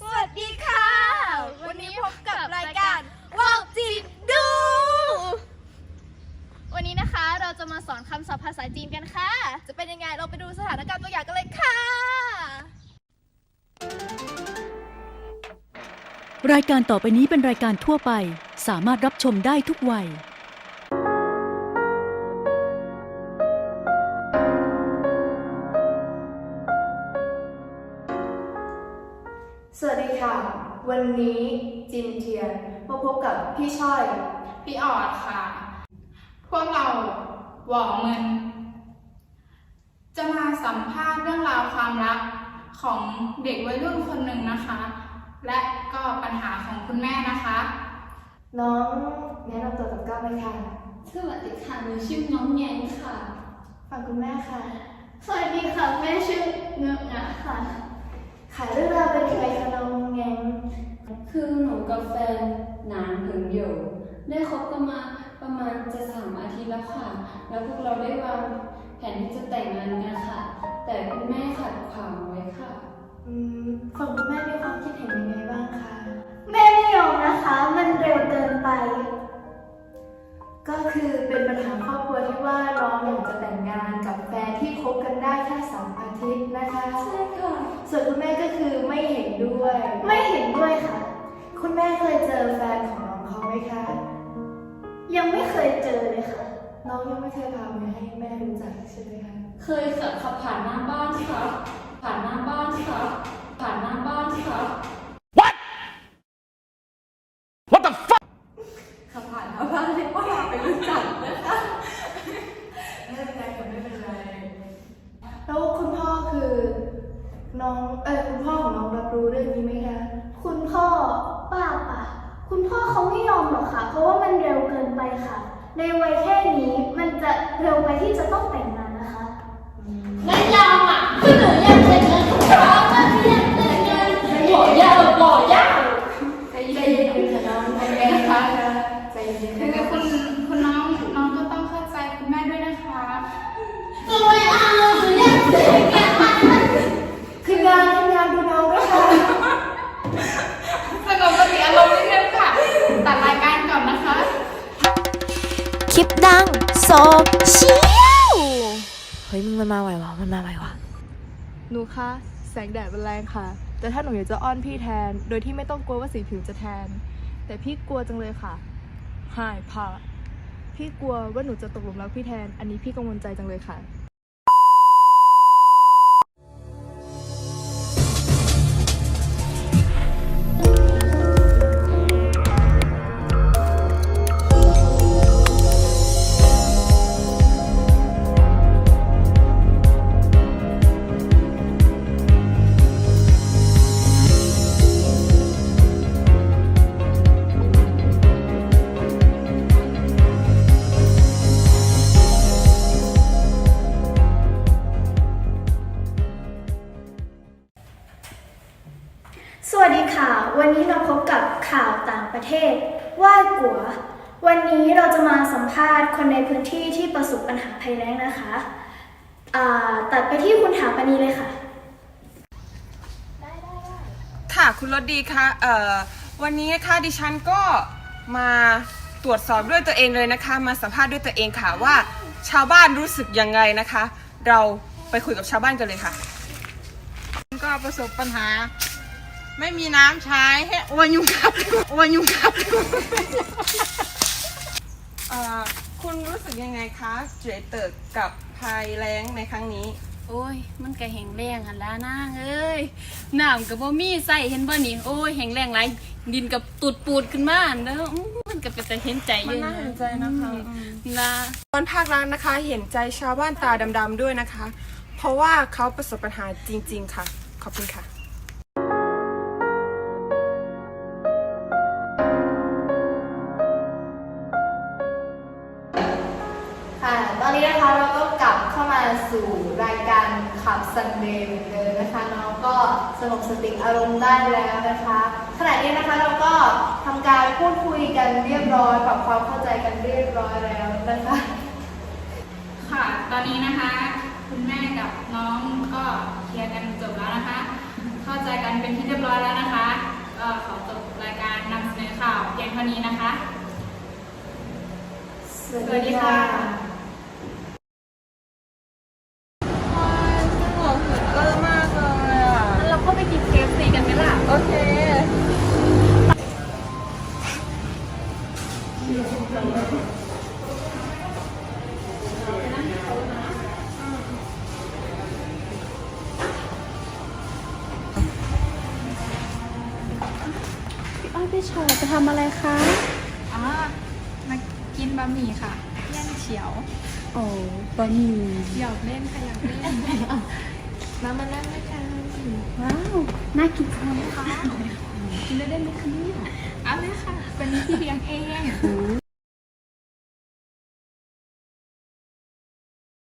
สวัสดีค่ะ วันนี้พบกับรายการว่าวจีนดู วันนี้นะคะเราจะมาสอนคำศัพท์ภาษาจีนกันค่ะ จะเป็นยังไงเราไปดูสถานการณ์ตัวอย่างกันเลยค่ะ รายการต่อไปนี้เป็นรายการทั่วไป สามารถรับชมได้ทุกวัย ค่ะ วันนี้จินเทียนมาพบกับพี่ช่อย พี่ออดค่ะ พวกเราหวอเงิน จะมาสัมภาษณ์เรื่องราวความรักของเด็กวัยรุ่นคนหนึ่งนะคะ และก็ปัญหาของคุณแม่นะคะ น้องแนะนำตัวกับก้าวเลยค่ะ สวัสดีค่ะหนูชื่อน้องแยงค่ะ ฝั่งคุณแม่ค่ะ สวัสดีค่ะแม่ชื่อเงือกงะค่ะ ค่ะเรื่องราวเป็นยังไงคะน้องแงงคือหนูกับแฟนนานถึงอยู่ ได้คบกันมาประมาณจะสามอาทิตย์แล้วค่ะ แล้วพวกเราได้วางแผนที่จะแต่งงานกันค่ะ แต่คุณแม่ขัดขวางไว้ค่ะอืมฝั่งคุณแม่มีความคิดเห็นยังไงบ้างคะแม่ไม่ยอมนะคะ มันเร็วเกินไป ก็คือเป็นปัญหาครอบครัวที่ว่าน้องอยากจะแต่งงานกับแฟนที่คบกันได้แค่สามอาทิตย์นะคะ ใช่ค่ะ ส่วนคุณแม่ก็คือไม่เห็นด้วย ไม่เห็นด้วยค่ะ คุณแม่เคยเจอแฟนของน้องเขาไหมคะ ยังไม่เคยเจอเลยค่ะ น้องยังไม่เคยพาไปให้แม่รู้จักใช่ไหมคะ เคยขับขับผ่านหน้าบ้านค่ะผ่านหน้าบ้านค่ะผ่านหน้าบ้านค่ะขับผ่านหน้าบ้านเรียกว่าไปรู้จักนะคะไม่เป็นไรค่ะไม่เป็นไร แล้วคุณพ่อคือ น้องเออคุณพ่อของน้องรับรู้เรื่องนี้ไหมคะคุณพ่อป้าป่ะ คุณพ่อเขาไม่ยอมหรอกค่ะ เพราะว่ามันเร็วเกินไปค่ะ ในวัยแค่นี้มันจะเร็วไปที่จะต้องแต่งงานนะคะไม่ยอมอะคือหนูอยากแต่งงานกับเขาไม่อยากแต่งงานบอกยาวบอกยาวใจเย็นๆค่ะน้องใจเย็นค่ะใจเย็นคือๆคุณคุณน้องน้องก็ต้องเข้าใจคุณแม่ด้วยนะคะหนูไม่เอาหนูอยากแต่งงาน คืองานคืองานดูน้องด้วยค่ะ สงบสติอารมณ์นิดนึงค่ะ ตัดรายการก่อนนะคะ ค ลิปดังโซเชียลเฮ้ยมึงมันมาไหววะมันมาไหววะหนูคะแสงแดดมันแรงค่ะ แต่ถ้าหนูอยากจะอ้อนพี่แทน โดยที่ไม่ต้องกลัวว่าสีผิวจะแทน แต่พี่กลัวจังเลยค่ะหายผ่าพี่กลัวว่าหนูจะตกหลุมรักพี่แทน อันนี้พี่กังวลใจจังเลยค่ะ สวัสดีค่ะ วันนี้เราพบกับข่าวต่างประเทศว่ากัว วันนี้เราจะมาสัมภาษณ์คนในพื้นที่ที่ประสบปัญหาภัยแล้งนะคะอ่าตัดไปที่คุณถาปณีเลยค่ะ ค่ะคุณรถดีคะเอ่อวันนี้นะคะดิฉันก็มาตรวจสอบด้วยตัวเองเลยนะคะ มาสัมภาษณ์ด้วยตัวเองค่ะว่า ชาวบ้านรู้สึกยังไงนะคะ เราไปคุยกับชาวบ้านกันเลยค่ะ ก็ประสบปัญหา ไม่มีน้ำใช้ให้อวนยุงกัดอวนยุงกัดเอ่อคุณรู้สึกยังไงคะเจยเติร์กับภัยแล้งในครั้งนี้ โอ้ย มันก็แห้งแรงหันละนางเอ้ยน้ำกับบ่มีใส่เห็นบ่นี่โอ้ยแห้งแรงไรดินกับตูดปูดขึ้นมาอันเด้ออื้อมันก็เป็นแต่เห็นใจเยมันอะน่าเห็นใจนะคะอืม นะ ตอนภาครัฐนะคะเห็นใจชาวบ้านตาดำๆด้วยนะคะ เพราะว่าเขาประสบปัญหาจริง ๆ ค่ะ ขอบคุณค่ะ ค่ะ ตอนนี้นะคะเราก็กลับเข้ามาสู่รายการขับซันเดย์เหมือนเดิมนะคะน้องก็สงบสติอารมณ์ได้แล้วนะคะ ขณะนี้นะคะเราก็ทำการพูดคุยกันเรียบร้อยปรับความเข้าใจกันเรียบร้อยแล้วนะคะ ค่ะ ตอนนี้นะคะ คุณแม่กับน้องก็เคลียร์กันจบแล้วนะคะ เข้าใจกันเป็นที่เรียบร้อยแล้วนะคะพียงเท่านี้นะคะ สวัสดีค่ะ พี่อ้อยพี่ชอจะทำอะไรคะอ๋อมากินบะหมี่ค่ะเลี่ยนเฉียวโอ้บะหมี่หยอกเล่นค่ะหยอกเล่นมามานั่งด้วยกันว้าวน่ากินจังเลยค่ะกินได้ไหมคะเนี่ยเอาเลยค่ะเป็นพี่เลี้ยงเองโอ้